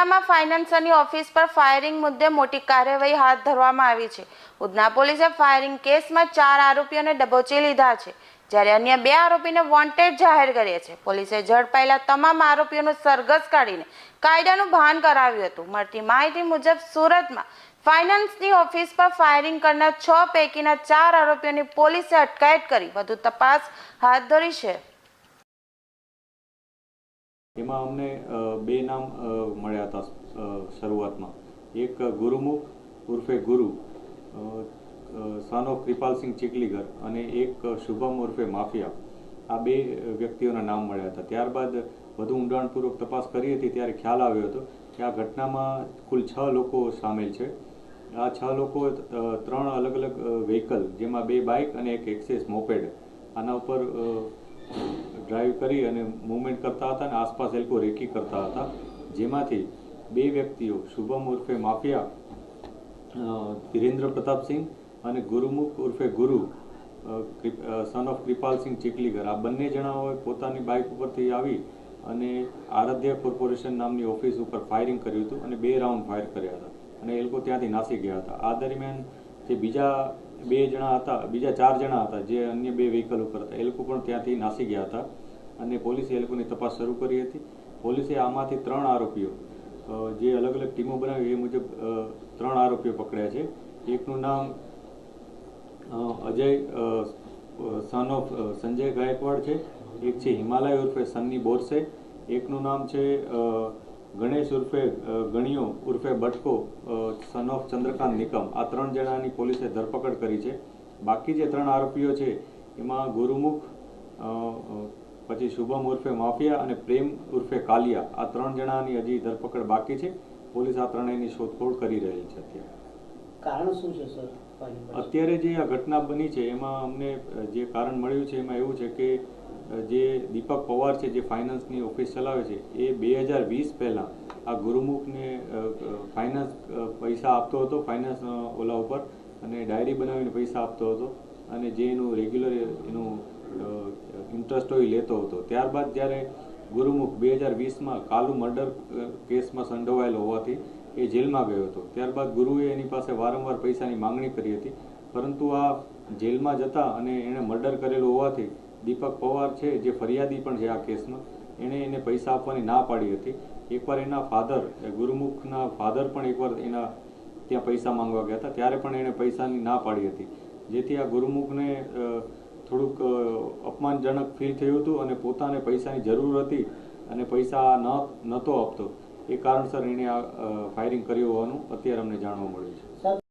ઉધનામાં ફાઇનાન્સરની office પર firing મુદ્દે મોટી કાર્યવાહી હાથ ધરવામાં આવી છે. ઉધના પોલીસે ફાયરિંગ કેસમાં ચાર આરોપીઓને દબોચી લીધા છે, જ્યારે અન્ય બે આરોપીને વોન્ટેડ જાહેર કર્યા છે. પોલીસે ઝડપાયેલા તમામ આરોપીઓનું સરઘસ કાઢીને કાયદાનું ભાન કરાવ્યું હતું. મળતી માહિતી મુજબ, સુરતમાં ફાઇનાન્સની ઓફિસ પર ફાયરિંગ કરનાર છ પૈકીના ચાર આરોપીઓની પોલીસે અટકાયત કરી. વધુ તપાસ હાથ ધરી છે. એમાં અમને બે નામ મળ્યા હતા શરૂઆતમાં. એક ગુરુમુખ ઉર્ફે ગુરુ સાનો કૃપાલસિંહ ચીકલીગર અને એક શુભમ ઉર્ફે માફિયા. આ બે વ્યક્તિઓના નામ મળ્યા હતા. ત્યારબાદ વધુ ઊંડાણપૂર્વક તપાસ કરી હતી, ત્યારે ખ્યાલ આવ્યો હતો કે આ ઘટનામાં કુલ છ લોકો સામેલ છે. આ છ લોકો ત્રણ અલગ અલગ વ્હીકલ, જેમાં બે બાઇક અને એક એક્સેસ મોપેડ. આના ઉપર ડ્રાઈવ કરી અને મૂવમેન્ટ કરતા હતા અને આસપાસ એ લોકો રેકી કરતા હતા. જેમાંથી બે વ્યક્તિઓ શુભમ ઉર્ફે માફિયા ધીરેન્દ્ર પ્રતાપસિંહ અને ગુરુમુખ ઉર્ફે ગુરુ સન ઓફ કૃપાલસિંહ ચીકલીગર આ બંને જણાઓએ પોતાની બાઇક ઉપરથી આવી અને આરાધ્ય કોર્પોરેશન નામની ઓફિસ ઉપર ફાયરિંગ કર્યું હતું અને બે રાઉન્ડ ફાયર કર્યા હતા અને એ લોકો ત્યાંથી નાસી ગયા હતા. આ દરમિયાન જે બીજા બે જણા હતા બીજા ચાર જણા હતા જે અન્ય બે વ્હીકલ ઉપર હતા. એ લોકો પણ ત્યાંથી નાસી ગયા હતા અને પોલીસે એ લોકોની તપાસ શરૂ કરી હતી. પોલીસે આમાંથી ત્રણ આરોપીઓ જે અલગ અલગ ટીમો બનાવી એ મુજબ ત્રણ આરોપીઓ પકડ્યા છે. એકનું નામ અજય સન ઓફ સંજય ગાયકવાડ છે. એક છે હિમાલય ઉર્ફે સન્ની બોરસે. એકનું નામ છે અ, ગણેશ ઉર્ફે ગણિયો ઉર્ફે બટકો સન ઓફ ચંદ્રકાંત નિકમ. આ ત્રણ જણાની પોલીસે ધરપકડ કરી છે. બાકી જે ત્રણ આરોપીઓ છે, એમાં ગુરુમુખ પછી શુભમ ઉર્ફે માફિયા અને પ્રેમ ઉર્ફે કાલિયા. આ ત્રણ જણાની હજી ધરપકડ બાકી છે. પોલીસ આ ત્રણેયની શોધખોળ કરી રહી છે અત્યારે. અત્યારે જે આ ઘટના બની છે, એમાં અમને જે કારણ મળ્યું છે, એમાં એવું છે કે જે દીપક પવાર છે, જે ફાઇનાન્સની ઓફિસ ચલાવે છે, એ બે હજાર વીસ પહેલાં આ ગુરુમુખને ફાઇનાન્સ પૈસા આપતો હતો ફાઇનાન્સ ઓલા ઉપર, અને ડાયરી બનાવીને પૈસા આપતો હતો, અને જે એનું રેગ્યુલર એનું ઇન્ટરેસ્ટ હોય લેતો હતો. ત્યારબાદ જ્યારે ગુરુમુખ બે હજાર વીસમાં કાલુ મર્ડર કેસમાં સંડોવાયેલો હોવાથી એ જેલમાં ગયો હતો. ત્યારબાદ ગુરુએ એની પાસે વારંવાર પૈસાની માંગણી કરી હતી, પરંતુ આ જેલમાં જતા અને એણે મર્ડર કરેલો હોવાથી દીપક પવાર છે, જે ફરિયાદી પણ છે આ કેસમાં એણે એને પૈસા આપવાની ના પાડી હતી. એકવાર એના ફાધર ગુરુમુખના ફાધર પણ એકવાર એના ત્યાં પૈસા માંગવા ગયા હતા, ત્યારે પણ એણે પૈસાની ના પાડી હતી. જેથી આ ગુરુમુખને થોડુંક અપમાનજનક ફીલ થયું હતું અને પોતાને પૈસાની જરૂર હતી અને પૈસા ન, નહોતો આપતો. એ કારણસર એણે આ ફાયરિંગ કર્યું હોવાનું અત્યારે અમને જાણવા મળ્યું છે.